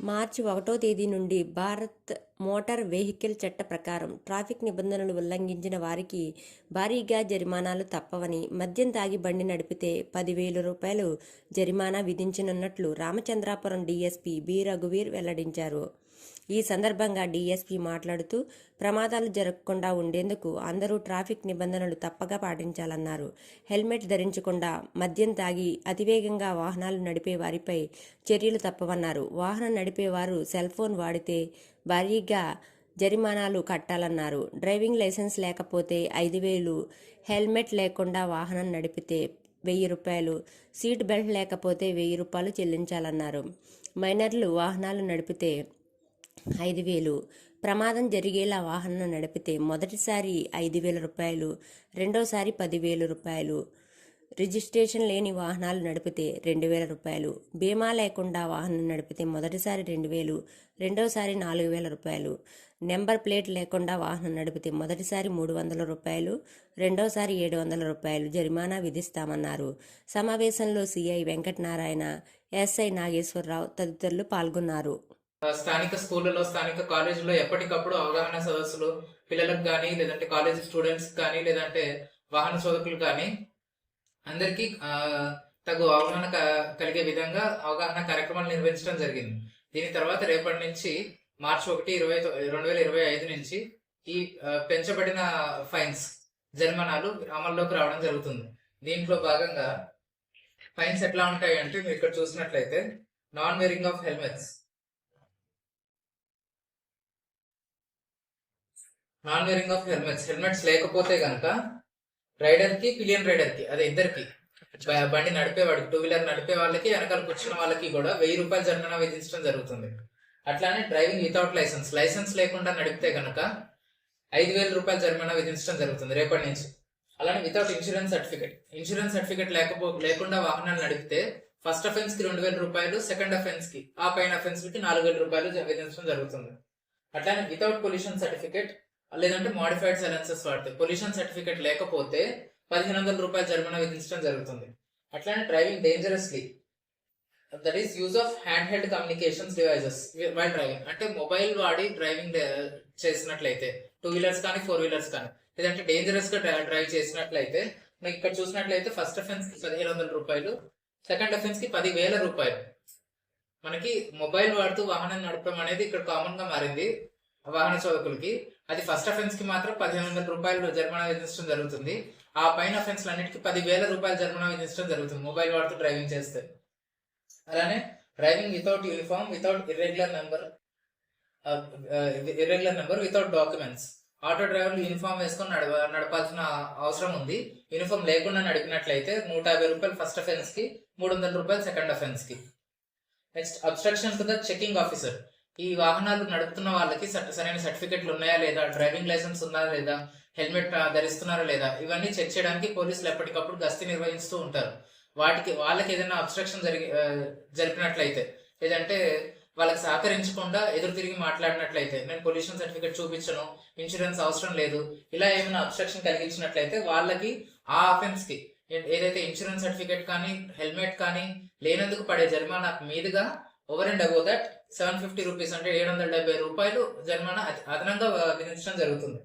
మార్చి ఒకటో తేదీ నుండి భారత్ మోటార్ వెహికల్ చట్ట ప్రకారం ట్రాఫిక్ నిబంధనలు ఉల్లంఘించిన వారికి భారీగా జరిమానాలు తప్పవని మద్యం తాగి బండి నడిపితే పదివేల రూపాయలు జరిమానా విధించనున్నట్లు రామచంద్రాపురం డీఎస్పీ బి రఘువీర్ వెల్లడించారు. ఈ సందర్భంగా డీఎస్పీ మాట్లాడుతూ ప్రమాదాలు జరగకుండా ఉండేందుకు అందరూ ట్రాఫిక్ నిబంధనలు తప్పగా పాటించాలన్నారు. హెల్మెట్ ధరించకుండా మద్యం తాగి అతివేగంగా వాహనాలు నడిపే వారిపై చర్యలు తప్పవన్నారు. వాహనం నడిపేవారు సెల్ ఫోన్ వాడితే భారీగా జరిమానాలు కట్టాలన్నారు. డ్రైవింగ్ లైసెన్స్ లేకపోతే ఐదు వేలు హెల్మెట్ లేకుండా వాహనం నడిపితే వెయ్యి రూపాయలు సీట్ బెల్ట్ లేకపోతే వెయ్యి రూపాయలు చెల్లించాలన్నారు. మైనర్లు వాహనాలు నడిపితే ఐదు వేలు. ప్రమాదం జరిగేలా వాహనం నడిపితే మొదటిసారి ఐదు వేల రూపాయలు రెండోసారి పదివేల రూపాయలు. రిజిస్ట్రేషన్ లేని వాహనాలు నడిపితే రెండు వేల రూపాయలు. బీమా లేకుండా వాహనం నడిపితే మొదటిసారి రెండు వేలు రెండోసారి నాలుగు వేల రూపాయలు. నెంబర్ ప్లేట్ లేకుండా వాహనం నడిపితే మొదటిసారి మూడు వందల రూపాయలు రెండోసారి ఏడు వందల రూపాయలు జరిమానా విధిస్తామన్నారు. సమావేశంలో సిఐ వెంకటనారాయణ ఎస్ఐ నాగేశ్వరరావు తదితరులు పాల్గొన్నారు. స్థానిక స్కూళ్ళలో స్థానిక కాలేజీలో ఎప్పటికప్పుడు అవగాహన సదస్సులు పిల్లలకు కానీ లేదంటే కాలేజ్ స్టూడెంట్స్ కానీ లేదంటే వాహన శోధకులు కానీ అందరికీ తగు అవగాహన క- కలిగే విధంగా అవగాహన కార్యక్రమాలు నిర్వహించడం జరిగింది. దీని తర్వాత రేపటి నుంచి మార్చి ఒకటి ఇరవై రెండు వేల ఇరవై ఐదు నుంచి ఈ పెంచబడిన ఫైన్స్ జరిమానాలు అమల్లోకి రావడం జరుగుతుంది. దీంట్లో భాగంగా ఫైన్స్ ఎట్లా ఉంటాయి అంటే మీరు ఇక్కడ చూసినట్లయితే non wearing of helmets. Non wearing of helmets. Helmets లేకపోతే కనుక రైడర్కి పిలియన్ రైడర్కి అదే ఇద్దరికి బండి నడిపేవాడు టూ వీలర్ నడిపే వాళ్ళకి వెనకాల కూర్చున్న వాళ్ళకి కూడా వెయ్యి రూపాయలు జరిమానా విధించడం జరుగుతుంది. అట్లానే డ్రైవింగ్ వితౌట్ లైసెన్స్. లైసెన్స్ లేకుండా నడిపితే కనుక ఐదు వేల రూపాయలు జరిమానా విధించడం జరుగుతుంది రేపటి నుంచి. అలానే without insurance certificate. Insurance certificate లేకపో లేకుండా వాహనాలు నడిపితే ఫస్ట్ అఫెన్స్కి రెండు వేల రూపాయలు సెకండ్ అఫెన్స్కి ఆ పైన అఫెన్స్కి నాలుగు వేల రూపాయలు విధించడం జరుగుతుంది. అట్లానే వితౌట్ పొల్యూషన్ సర్టిఫికేట్ లేదంటే మాడిఫైడ్ సైలెన్సెస్ వాడితే పొల్యూషన్ సర్టిఫికేట్ లేకపోతే పదిహేను వందల రూపాయల జరిమానా విధించడం జరుగుతుంది. అట్లానే driving dangerously that is use of hand held communications devices while driving అంటే మొబైల్ వాడి డ్రైవింగ్ చేసినట్లయితే టూ వీలర్స్ కానీ ఫోర్ వీలర్స్ కానీ. లేదంటే డేంజరస్గా డ్రైవ్ చేసినట్లయితే మీకు ఇక్కడ చూసినట్లయితే ఫస్ట్ అఫెన్స్కి పదిహేను వందల రూపాయలు సెకండ్ అఫెన్స్కి పదివేల రూపాయలు. మనకి మొబైల్ వాడుతూ వాహనం నడపడం అనేది ఇక్కడ కామన్గా మారింది. వాహన చోదకులకి. అది ఫస్ట్ అఫెన్స్కి మాత్రం పదిహేను వందల రూపాయలు జరిమానా విధించడం జరుగుతుంది. ఆ పైన అఫెన్స్ అన్నిటికీ పదివేల రూపాయలు జరిమానా విధించడం జరుగుతుంది మొబైల్ వాడుతూ డ్రైవింగ్ చేస్తే. అలానే driving without uniform without irregular number irregular number without documents auto డ్రైవర్లు యూనిఫామ్ వేసుకొని నడవ నడపాల్సిన అవసరం ఉంది. యూనిఫామ్ లేకుండా నడిపినట్లయితే నూట యాభై రూపాయలు ఫస్ట్ అఫెన్స్కి మూడు వందల రూపాయలు second అఫెన్స్కి. Next obstruction to the checking officer ఈ వాహనాలు నడుపుతున్న వాళ్ళకి సరైన సర్టిఫికెట్లు ఉన్నాయా లేదా? డ్రైవింగ్ లైసెన్స్ ఉందా లేదా? హెల్మెట్ ధరిస్తున్నారా లేదా? ఇవన్నీ చెక్ చేయడానికి పోలీసులు ఎప్పటికప్పుడు గస్తీ నిర్వహిస్తూ ఉంటారు. వాటికి వాళ్ళకి ఏదైనా అబ్స్ట్రక్షన్ జరిగి జరిపినట్లయితే లేదంటే వాళ్ళకి సహకరించకుండా ఎదురు తిరిగి మాట్లాడినట్లయితే నేను పొల్యూషన్ సర్టిఫికేట్ చూపించను ఇన్సూరెన్స్ అవసరం లేదు ఇలా ఏమైనా అబ్స్ట్రక్షన్ కలిగించినట్లయితే వాళ్ళకి ఆ అఫెన్స్కి ఏదైతే ఇన్సూరెన్స్ సర్టిఫికేట్ కానీ హెల్మెట్ కానీ లేనందుకు పడే జరిమానా మీదుగా over and above that seven fifty rupees అంటే ఏడు వందల డెబ్బై రూపాయలు జరిమానా అదనంగా విధించడం జరుగుతుంది.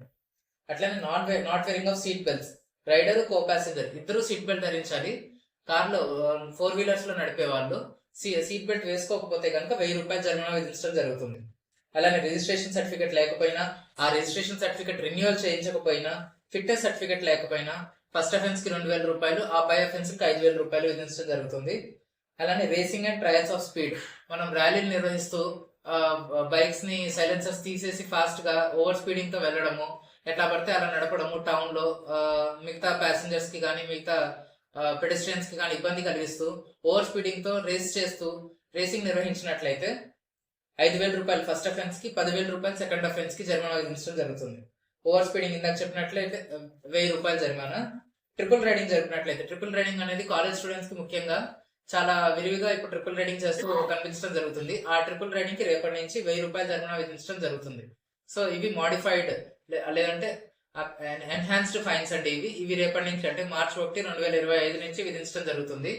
అట్లనే not not wearing of seat belts rider co passenger ఇద్దరు సీట్ బెల్ట్ ధరించాలి. కార్లో ఫోర్ వీలర్స్లో నడిపే వాళ్ళు సీట్ బెల్ట్ వేసుకోకపోతే కనుక వెయ్యి రూపాయలు జరిమానా విధించడం జరుగుతుంది. అలానే రిజిస్ట్రేషన్ సర్టిఫికేట్ లేకపోయినా ఆ రిజిస్ట్రేషన్ సర్టిఫికేట్ రెన్యువల్ చేయించకపోయినా ఫిట్నెస్ సర్టిఫికేట్ లేకపోయినా ఫస్ట్ అఫెన్స్కి రెండు వేల రూపాయలు ఆ పై అఫెన్స్కి ఐదు వేల రూపాయలు విధించడం జరుగుతుంది. అలానే racing and trials of speed మనం ర్యాలీలు నిర్వహిస్తూ బైక్స్ని సైలెన్సర్స్ తీసేసి ఫాస్ట్గా ఓవర్ స్పీడింగ్తో వెళ్ళడము ఎట్లా పడితే అలా నడపడము టౌన్లో మిగతా ప్యాసింజర్స్కి కానీ మిగతా పెడస్ట్రియన్స్కి కానీ ఇబ్బంది కలిగిస్తూ ఓవర్ స్పీడింగ్తో రేస్ చేస్తూ రేసింగ్ నిర్వహించినట్లయితే ఐదు వేల రూపాయలు ఫస్ట్ అఫెన్స్కి పదివేల రూపాయలు సెకండ్ అఫెన్స్కి జరిమానా విధించడం జరుగుతుంది. ఓవర్ స్పీడింగ్ ఇందాక చెప్పినట్లయితే వెయ్యి రూపాయలు జరిమానా. ట్రిపుల్ రైడింగ్ జరిపినట్లయితే ట్రిపుల్ రైడింగ్ అనేది కాలేజ్ స్టూడెంట్స్కి ముఖ్యంగా చాలా విరివిగా ఇప్పుడు ట్రిపుల్ రైడింగ్ చేస్తూ కనిపించడం జరుగుతుంది. ఆ ట్రిపుల్ రైడింగ్కి రేపటి నుంచి వెయ్యి రూపాయలు జరిమానా విధించడం జరుగుతుంది. సో ఇవి మాడిఫైడ్ లేదంటే ఎన్హాన్స్డ్ ఫైన్స్ అండి ఇవి. ఇవి రేపటి నుంచి అంటే మార్చి ఒకటి రెండు వేల ఇరవై ఐదు నుంచి విధించడం జరుగుతుంది.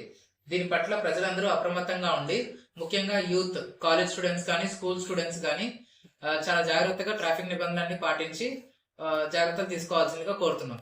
దీని పట్ల ప్రజలందరూ అప్రమత్తంగా ఉండి ముఖ్యంగా యూత్ కాలేజ్ స్టూడెంట్స్ కానీ స్కూల్ స్టూడెంట్స్ కానీ చాలా జాగ్రత్తగా ట్రాఫిక్ నిబంధనలన్నీ పాటించి జాగ్రత్తలు తీసుకోవాల్సిందిగా కోరుతున్నాం.